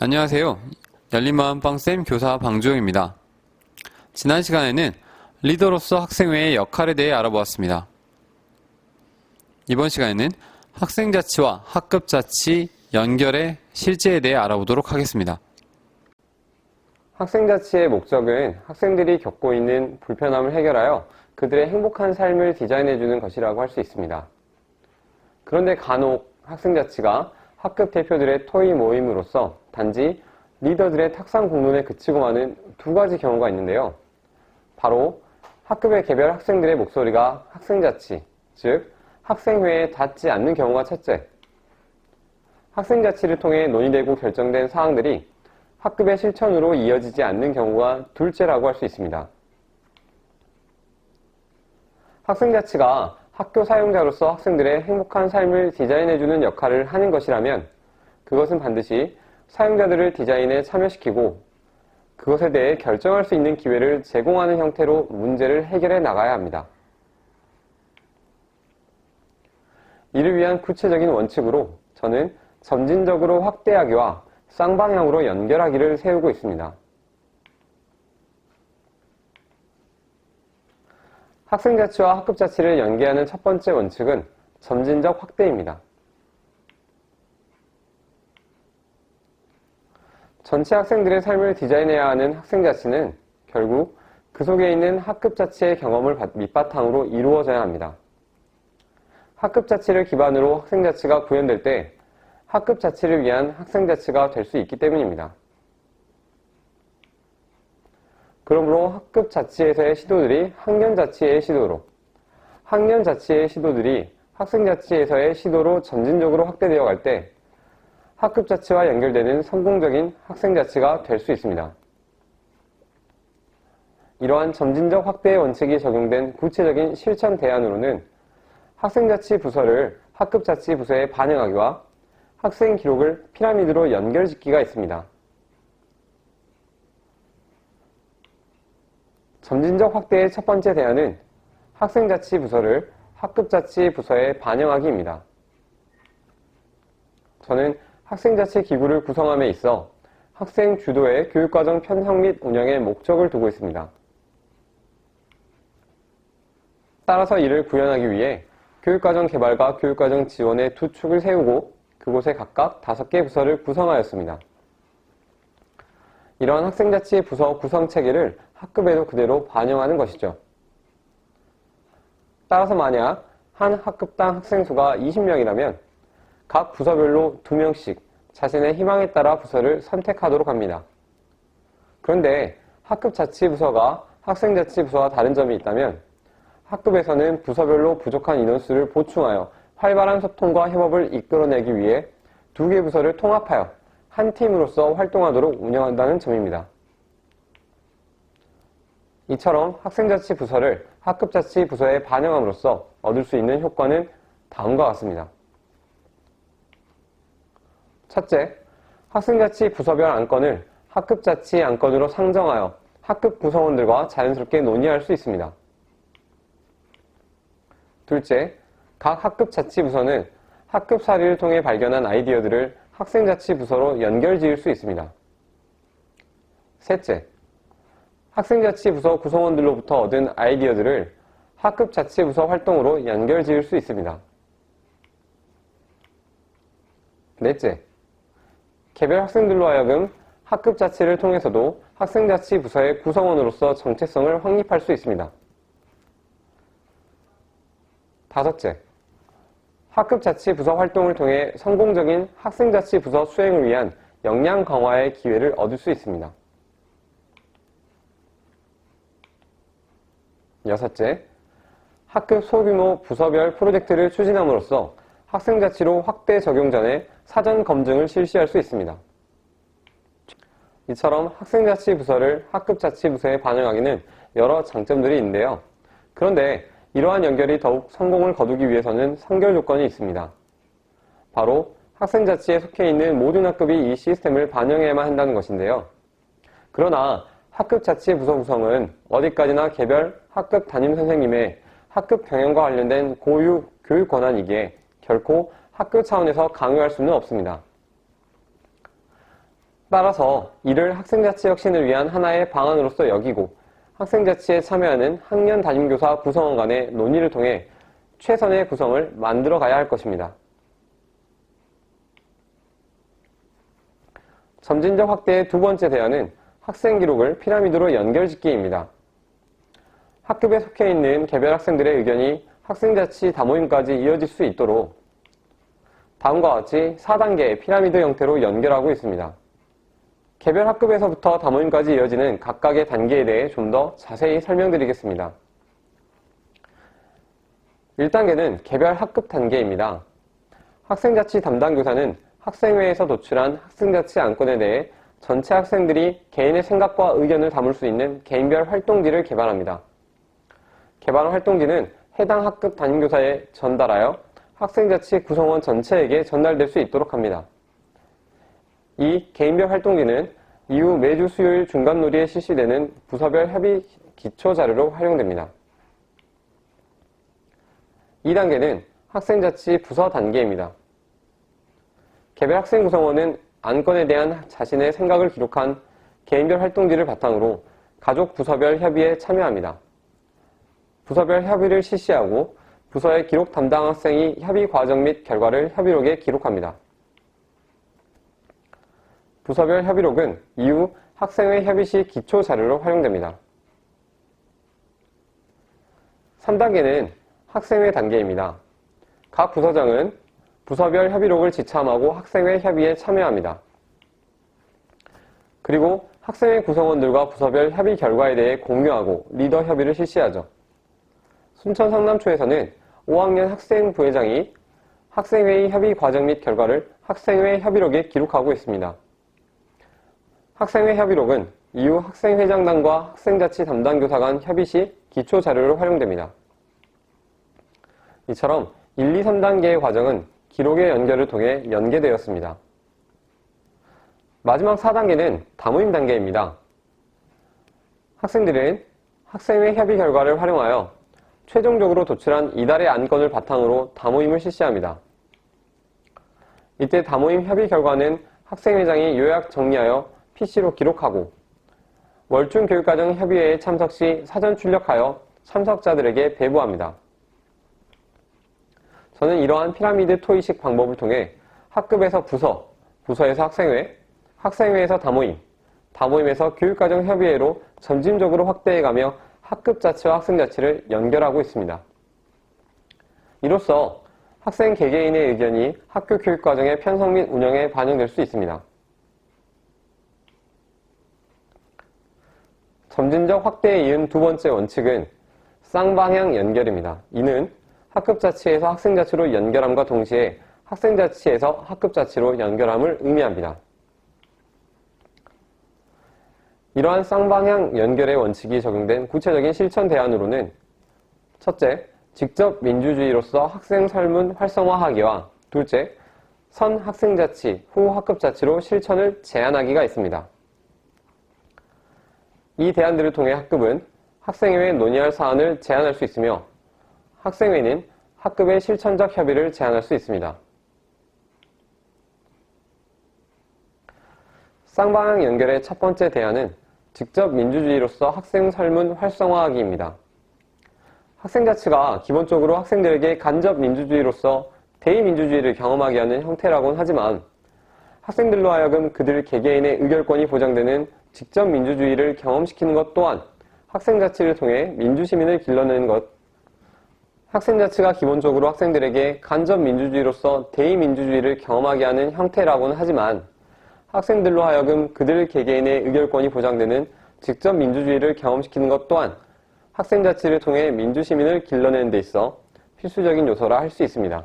안녕하세요. 열린마음 빵쌤 교사 방주영입니다. 지난 시간에는 리더로서 학생회의 역할에 대해 알아보았습니다. 이번 시간에는 학생 자치와 학급 자치 연결의 실제에 대해 알아보도록 하겠습니다. 학생 자치의 목적은 학생들이 겪고 있는 불편함을 해결하여 그들의 행복한 삶을 디자인해주는 것이라고 할 수 있습니다. 그런데 간혹 학생 자치가 학급 대표들의 토의 모임으로서 단지 리더들의 탁상 공론에 그치고 마는 두 가지 경우가 있는데요. 바로 학급의 개별 학생들의 목소리가 학생자치, 즉 학생회에 닿지 않는 경우가 첫째. 학생자치를 통해 논의되고 결정된 사항들이 학급의 실천으로 이어지지 않는 경우가 둘째라고 할 수 있습니다. 학생자치가 학교 사용자로서 학생들의 행복한 삶을 디자인해주는 역할을 하는 것이라면 그것은 반드시 사용자들을 디자인에 참여시키고 그것에 대해 결정할 수 있는 기회를 제공하는 형태로 문제를 해결해 나가야 합니다. 이를 위한 구체적인 원칙으로 저는 점진적으로 확대하기와 쌍방향으로 연결하기를 세우고 있습니다. 학생 자치와 학급 자치를 연계하는 첫 번째 원칙은 점진적 확대입니다. 전체 학생들의 삶을 디자인해야 하는 학생 자치는 결국 그 속에 있는 학급 자치의 경험을 밑바탕으로 이루어져야 합니다. 학급 자치를 기반으로 학생 자치가 구현될 때 학급 자치를 위한 학생 자치가 될 수 있기 때문입니다. 그러므로 학급 자치에서의 시도들이 학년 자치의 시도로, 학년 자치의 시도들이 학생 자치에서의 시도로 점진적으로 확대되어 갈 때 학급 자치와 연결되는 성공적인 학생 자치가 될 수 있습니다. 이러한 점진적 확대의 원칙이 적용된 구체적인 실천 대안으로는 학생 자치 부서를 학급 자치 부서에 반영하기와 학생 기록을 피라미드로 연결짓기가 있습니다. 점진적 확대의 첫 번째 대안은 학생 자치 부서를 학급 자치 부서에 반영하기입니다. 저는 학생자치 기구를 구성함에 있어 학생 주도의 교육과정 편성 및 운영에 목적을 두고 있습니다. 따라서 이를 구현하기 위해 교육과정 개발과 교육과정 지원의 두 축을 세우고 그곳에 각각 다섯 개 부서를 구성하였습니다. 이러한 학생자치 부서 구성 체계를 학급에도 그대로 반영하는 것이죠. 따라서 만약 한 학급당 학생 수가 20명이라면 각 부서별로 2명씩 자신의 희망에 따라 부서를 선택하도록 합니다. 그런데 학급 자치 부서가 학생 자치 부서와 다른 점이 있다면 학급에서는 부서별로 부족한 인원수를 보충하여 활발한 소통과 협업을 이끌어내기 위해 두 개 부서를 통합하여 한 팀으로서 활동하도록 운영한다는 점입니다. 이처럼 학생자치 부서를 학급자치 부서에 반영함으로써 얻을 수 있는 효과는 다음과 같습니다. 첫째, 학생자치 부서별 안건을 학급자치 안건으로 상정하여 학급 구성원들과 자연스럽게 논의할 수 있습니다. 둘째, 각 학급자치 부서는 학급 사례를 통해 발견한 아이디어들을 학생자치 부서로 연결 지을 수 있습니다. 셋째, 학생자치 부서 구성원들로부터 얻은 아이디어들을 학급 자치 부서 활동으로 연결 지을 수 있습니다. 넷째, 개별 학생들로 하여금 학급 자치를 통해서도 학생자치 부서의 구성원으로서 정체성을 확립할 수 있습니다. 다섯째, 학급 자치 부서 활동을 통해 성공적인 학생 자치 부서 수행을 위한 역량 강화의 기회를 얻을 수 있습니다. 여섯째, 학급 소규모 부서별 프로젝트를 추진함으로써 학생 자치로 확대 적용 전에 사전 검증을 실시할 수 있습니다. 이처럼 학생 자치 부서를 학급 자치 부서에 반영하기는 여러 장점들이 있는데요. 그런데 이러한 연결이 더욱 성공을 거두기 위해서는 선결 조건이 있습니다. 바로 학생 자치에 속해 있는 모든 학급이 이 시스템을 반영해야만 한다는 것인데요. 그러나 학급 자치 부서 구성은 어디까지나 개별 학급 담임 선생님의 학급 경영과 관련된 고유 교육 권한이기에 결코 학교 차원에서 강요할 수는 없습니다. 따라서 이를 학생자치 혁신을 위한 하나의 방안으로서 여기고 학생자치에 참여하는 학년 담임교사 구성원 간의 논의를 통해 최선의 구성을 만들어 가야 할 것입니다. 점진적 확대의 두 번째 대안은 학생 기록을 피라미드로 연결 짓기입니다. 학급에 속해 있는 개별 학생들의 의견이 학생자치 다모임까지 이어질 수 있도록 다음과 같이 4단계의 피라미드 형태로 연결하고 있습니다. 개별 학급에서부터 다모임까지 이어지는 각각의 단계에 대해 좀 더 자세히 설명드리겠습니다. 1단계는 개별 학급 단계입니다. 학생자치 담당 교사는 학생회에서 도출한 학생자치 안건에 대해 전체 학생들이 개인의 생각과 의견을 담을 수 있는 개인별 활동지를 개발합니다. 개발한 활동지는 해당 학급 담임교사에 전달하여 학생자치 구성원 전체에게 전달될 수 있도록 합니다. 이 개인별 활동지는 이후 매주 수요일 중간 놀이에 실시되는 부서별 협의 기초 자료로 활용됩니다. 2단계는 학생자치 부서 단계입니다. 개별 학생 구성원은 안건에 대한 자신의 생각을 기록한 개인별 활동지를 바탕으로 가족 부서별 협의에 참여합니다. 부서별 협의를 실시하고 부서의 기록 담당 학생이 협의 과정 및 결과를 협의록에 기록합니다. 부서별 협의록은 이후 학생회 협의 시 기초 자료로 활용됩니다. 3단계는 학생회 단계입니다. 각 부서장은 부서별 협의록을 지참하고 학생회 협의에 참여합니다. 그리고 학생회 구성원들과 부서별 협의 결과에 대해 공유하고 리더 협의를 실시하죠. 순천 상남초에서는 5학년 학생 부회장이 학생회의 협의 과정 및 결과를 학생회 협의록에 기록하고 있습니다. 학생회 협의록은 이후 학생회장단과 학생자치 담당 교사 간 협의 시 기초 자료로 활용됩니다. 이처럼 1, 2, 3단계의 과정은 기록의 연결을 통해 연계되었습니다. 마지막 4단계는 다모임 단계입니다. 학생들은 학생회 협의 결과를 활용하여 최종적으로 도출한 이달의 안건을 바탕으로 다모임을 실시합니다. 이때 다모임 협의 결과는 학생회장이 요약 정리하여 PC로 기록하고 월중 교육과정 협의회에 참석 시 사전 출력하여 참석자들에게 배부합니다. 저는 이러한 피라미드 토의식 방법을 통해 학급에서 부서, 부서에서 학생회, 학생회에서 다모임, 다모임에서 교육과정 협의회로 점진적으로 확대해가며 학급 자치와 학생 자치를 연결하고 있습니다. 이로써 학생 개개인의 의견이 학교 교육 과정의 편성 및 운영에 반영될 수 있습니다. 점진적 확대에 이은 두 번째 원칙은 쌍방향 연결입니다. 이는 학급 자치에서 학생 자치로 연결함과 동시에 학생 자치에서 학급 자치로 연결함을 의미합니다. 이러한 쌍방향 연결의 원칙이 적용된 구체적인 실천 대안으로는 첫째, 직접 민주주의로서 학생 설문 활성화하기와 둘째, 선 학생자치, 후 학급자치로 실천을 제한하기가 있습니다. 이 대안들을 통해 학급은 학생회에 논의할 사안을 제안할 수 있으며 학생회는 학급의 실천적 협의를 제안할 수 있습니다. 쌍방향 연결의 첫 번째 대안은 직접 민주주의로서 학생 설문 활성화하기입니다. 학생 자치가 기본적으로 학생들에게 간접 민주주의로서 대의민주주의를 경험하게 하는 형태라고는 하지만 학생들로 하여금 그들 개개인의 의결권이 보장되는 직접 민주주의를 경험시키는 것 또한 학생 자치를 통해 민주시민을 길러내는 것, 학생 자치가 기본적으로 학생들에게 간접 민주주의로서 대의민주주의를 경험하게 하는 형태라고는 하지만 학생들로 하여금 그들 개개인의 의결권이 보장되는 직접 민주주의를 경험시키는 것 또한 학생 자치를 통해 민주시민을 길러내는 데 있어 필수적인 요소라 할 수 있습니다.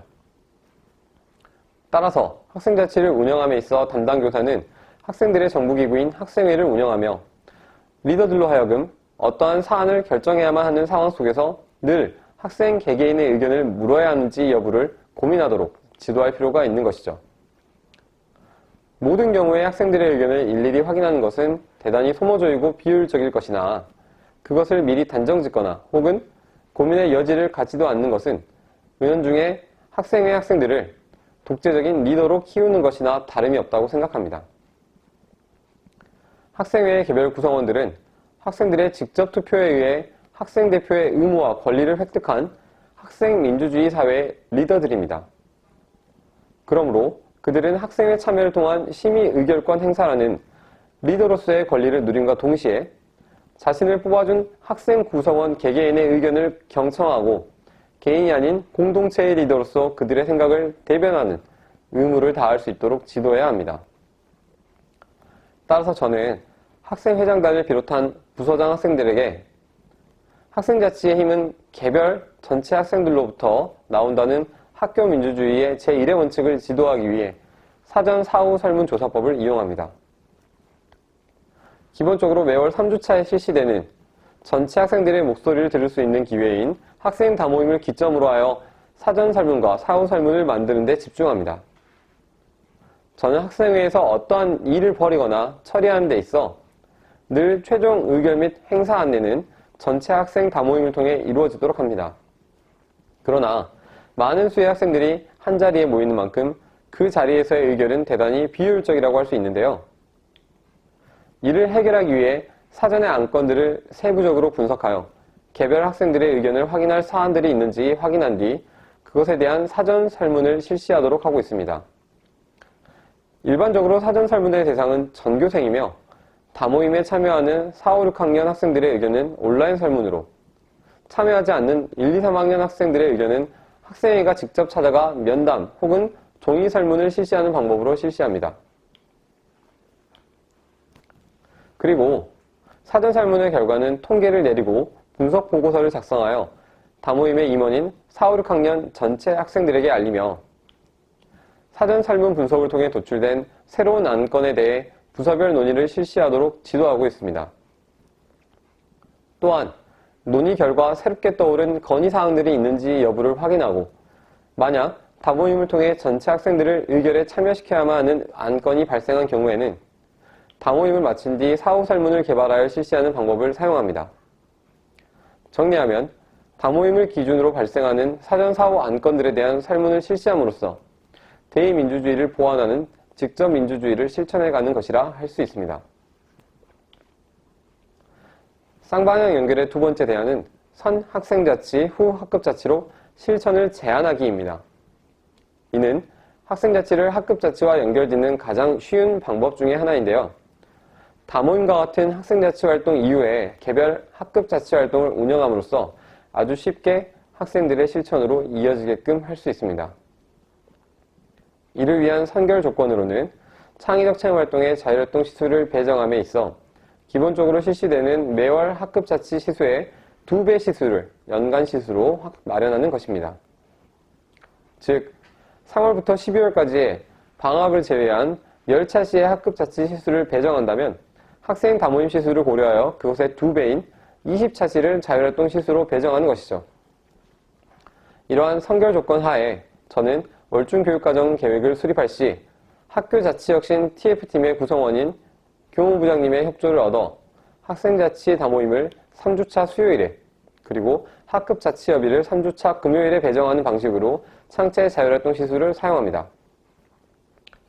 따라서 학생 자치를 운영함에 있어 담당 교사는 학생들의 정부기구인 학생회를 운영하며 리더들로 하여금 어떠한 사안을 결정해야만 하는 상황 속에서 늘 학생 개개인의 의견을 물어야 하는지 여부를 고민하도록 지도할 필요가 있는 것이죠. 모든 경우에 학생들의 의견을 일일이 확인하는 것은 대단히 소모적이고 비효율적일 것이나 그것을 미리 단정 짓거나 혹은 고민의 여지를 갖지도 않는 것은 은연 중에 학생의 학생들을 독재적인 리더로 키우는 것이나 다름이 없다고 생각합니다. 학생회 개별 구성원들은 학생들의 직접 투표에 의해 학생 대표의 의무와 권리를 획득한 학생 민주주의 사회의 리더들입니다. 그러므로 그들은 학생회 참여를 통한 심의 의결권 행사라는 리더로서의 권리를 누림과 동시에 자신을 뽑아준 학생 구성원 개개인의 의견을 경청하고 개인이 아닌 공동체의 리더로서 그들의 생각을 대변하는 의무를 다할 수 있도록 지도해야 합니다. 따라서 저는 학생회장단을 비롯한 부서장 학생들에게 학생자치의 힘은 개별 전체 학생들로부터 나온다는 학교 민주주의의 제1의 원칙을 지도하기 위해 사전 사후 설문조사법을 이용합니다. 기본적으로 매월 3주차에 실시되는 전체 학생들의 목소리를 들을 수 있는 기회인 학생 다모임을 기점으로 하여 사전 설문과 사후 설문을 만드는 데 집중합니다. 저는 학생회에서 어떠한 일을 벌이거나 처리하는 데 있어 늘 최종 의결 및 행사 안내는 전체 학생 다모임을 통해 이루어지도록 합니다. 그러나 많은 수의 학생들이 한 자리에 모이는 만큼 그 자리에서의 의결은 대단히 비효율적이라고 할 수 있는데요. 이를 해결하기 위해 사전의 안건들을 세부적으로 분석하여 개별 학생들의 의견을 확인할 사안들이 있는지 확인한 뒤 그것에 대한 사전 설문을 실시하도록 하고 있습니다. 일반적으로 사전 설문의 대상은 전교생이며 다모임에 참여하는 4, 5, 6학년 학생들의 의견은 온라인 설문으로 참여하지 않는 1, 2, 3학년 학생들의 의견은 학생회가 직접 찾아가 면담 혹은 종이 설문을 실시하는 방법으로 실시합니다. 그리고 사전 설문의 결과는 통계를 내리고 분석 보고서를 작성하여 다모임의 임원인 4, 5, 6학년 전체 학생들에게 알리며 사전 설문 분석을 통해 도출된 새로운 안건에 대해 부서별 논의를 실시하도록 지도하고 있습니다. 또한 논의 결과 새롭게 떠오른 건의사항들이 있는지 여부를 확인하고 만약 다모임을 통해 전체 학생들을 의결에 참여시켜야만 하는 안건이 발생한 경우에는 다모임을 마친 뒤 사후 설문을 개발하여 실시하는 방법을 사용합니다. 정리하면 다모임을 기준으로 발생하는 사전 사후 안건들에 대한 설문을 실시함으로써 대의민주주의를 보완하는 직접 민주주의를 실천해가는 것이라 할 수 있습니다. 쌍방향 연결의 두 번째 대안은 선 학생 자치 후 학급 자치로 실천을 제한하기입니다. 이는 학생 자치를 학급 자치와 연결짓는 가장 쉬운 방법 중의 하나인데요. 다모임과 같은 학생 자치 활동 이후에 개별 학급 자치 활동을 운영함으로써 아주 쉽게 학생들의 실천으로 이어지게끔 할 수 있습니다. 이를 위한 선결 조건으로는 창의적 체험 활동의 자율활동 시수를 배정함에 있어 기본적으로 실시되는 매월 학급 자치 시수의 두 배 시수를 연간 시수로 마련하는 것입니다. 즉, 3월부터 12월까지의 방학을 제외한 열차 시의 학급 자치 시수를 배정한다면 학생 다모임 시수를 고려하여 그것의 두 배인 20차 시를 자율활동 시수로 배정하는 것이죠. 이러한 선결 조건 하에 저는 월중 교육과정 계획을 수립할 시 학교 자치 혁신 TF팀의 구성원인 교무부장님의 협조를 얻어 학생자치 다모임을 3주차 수요일에 그리고 학급 자치협의를 3주차 금요일에 배정하는 방식으로 창체 자율활동 시수를 사용합니다.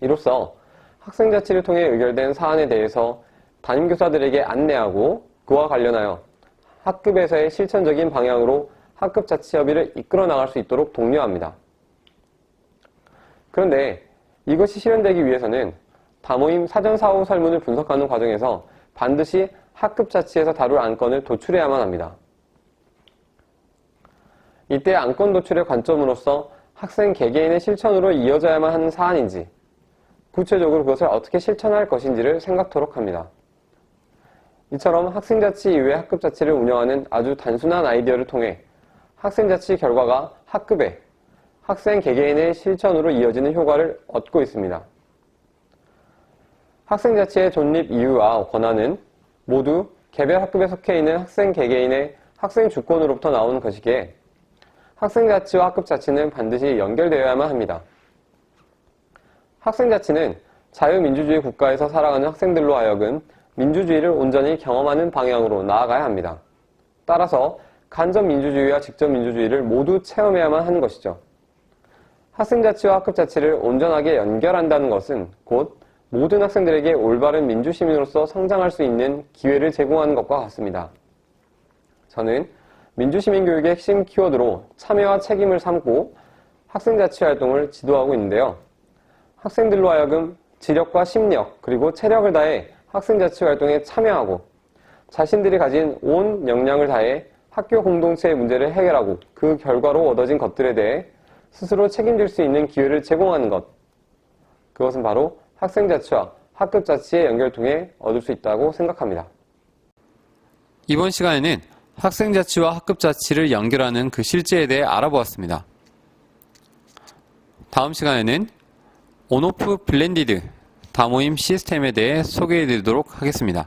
이로써 학생자치를 통해 의결된 사안에 대해서 담임교사들에게 안내하고 그와 관련하여 학급에서의 실천적인 방향으로 학급 자치협의를 이끌어 나갈 수 있도록 독려합니다. 그런데 이것이 실현되기 위해서는 다모임 사전 사후 설문을 분석하는 과정에서 반드시 학급 자치에서 다룰 안건을 도출해야만 합니다. 이때 안건 도출의 관점으로서 학생 개개인의 실천으로 이어져야만 하는 사안인지 구체적으로 그것을 어떻게 실천할 것인지를 생각토록 합니다. 이처럼 학생 자치 이후에 학급 자치를 운영하는 아주 단순한 아이디어를 통해 학생 자치 결과가 학급에 학생 개개인의 실천으로 이어지는 효과를 얻고 있습니다. 학생자치의 존립 이유와 권한은 모두 개별 학급에 속해 있는 학생 개개인의 학생 주권으로부터 나오는 것이기에 학생 자치와 학급 자치는 반드시 연결되어야만 합니다. 학생 자치는 자유민주주의 국가에서 살아가는 학생들로 하여금 민주주의를 온전히 경험하는 방향으로 나아가야 합니다. 따라서 간접 민주주의와 직접 민주주의를 모두 체험해야만 하는 것이죠. 학생 자치와 학급 자치를 온전하게 연결한다는 것은 곧 모든 학생들에게 올바른 민주시민으로서 성장할 수 있는 기회를 제공하는 것과 같습니다. 저는 민주시민 교육의 핵심 키워드로 참여와 책임을 삼고 학생자치 활동을 지도하고 있는데요. 학생들로 하여금 지력과 심력 그리고 체력을 다해 학생자치 활동에 참여하고 자신들이 가진 온 역량을 다해 학교 공동체의 문제를 해결하고 그 결과로 얻어진 것들에 대해 스스로 책임질 수 있는 기회를 제공하는 것. 그것은 바로 학생 자치와 학급 자치의 연결 통해 얻을 수 있다고 생각합니다. 이번 시간에는 학생 자치와 학급 자치를 연결하는 그 실제에 대해 알아보았습니다. 다음 시간에는 온오프 블렌디드 다모임 시스템에 대해 소개해 드리도록 하겠습니다.